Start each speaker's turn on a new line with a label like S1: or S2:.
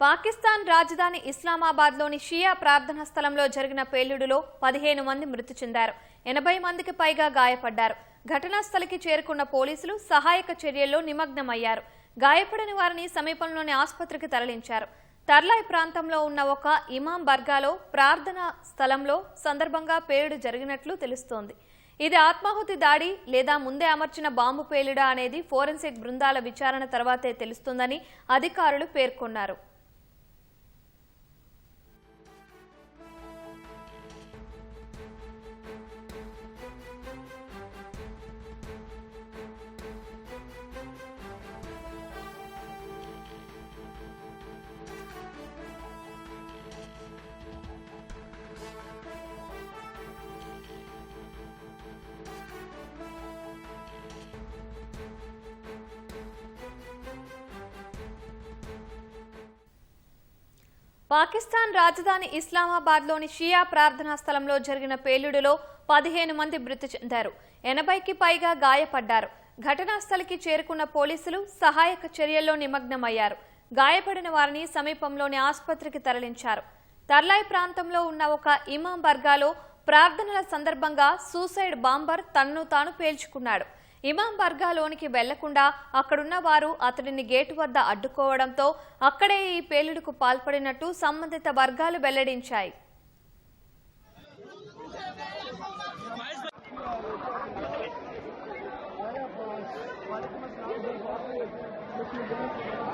S1: పాకిస్తాన్ రాజధాని ఇస్లామాబాద్లోని షియా ప్రార్థనా స్థలంలో జరిగిన పేలుడులో పదిహేను మంది మృతి చెందారు. ఎనభై మందికి పైగా గాయపడ్డారు. ఘటనా స్థలికి చేరుకున్న పోలీసులు సహాయక చర్యల్లో నిమగ్నమయ్యారు. గాయపడిన వారిని సమీపంలోని ఆసుపత్రికి తరలించారు. తర్లాయ్ ప్రాంతంలో ఉన్న ఒక ఇమాం బర్గాలో ప్రార్థనా స్థలంలో సందర్భంగా పేలుడు జరిగినట్లు తెలుస్తోంది. ఇది ఆత్మాహుతి దాడి లేదా ముందే అమర్చిన బాంబు పేలుడా అనేది ఫోరెన్సిక్ బృందాల విచారణ తర్వాతే తెలుస్తుందని అధికారులు పేర్కొన్నారు. పాకిస్తాన్ రాజధాని ఇస్లామాబాద్లోని షియా ప్రార్థనా స్థలంలో జరిగిన పేలుడులో పదిహేను మంది మృతి చెందారు. ఎనభైకి పైగా గాయపడ్డారు. ఘటనా స్థలికి చేరుకున్న పోలీసులు సహాయక చర్యల్లో నిమగ్నమయ్యారు. గాయపడిన వారిని సమీపంలోని ఆసుపత్రికి తరలించారు. తర్లాయ్ ప్రాంతంలో ఉన్న ఒక ఇమాం బర్గాలో ప్రార్థనల సందర్భంగా సూసైడ్ బాంబర్ తన్ను తాను పేల్చుకున్నాడు. ఇమాం బర్గాలోనికి వెళ్ళకుండా అక్కడున్న వారు అతడిని గేటు వద్ద అడ్డుకోవడంతో అక్కడే ఈ పేలుడుకు పాల్పడినట్టు సంబంధిత వర్గాలు వెల్లడించాయి Thank you.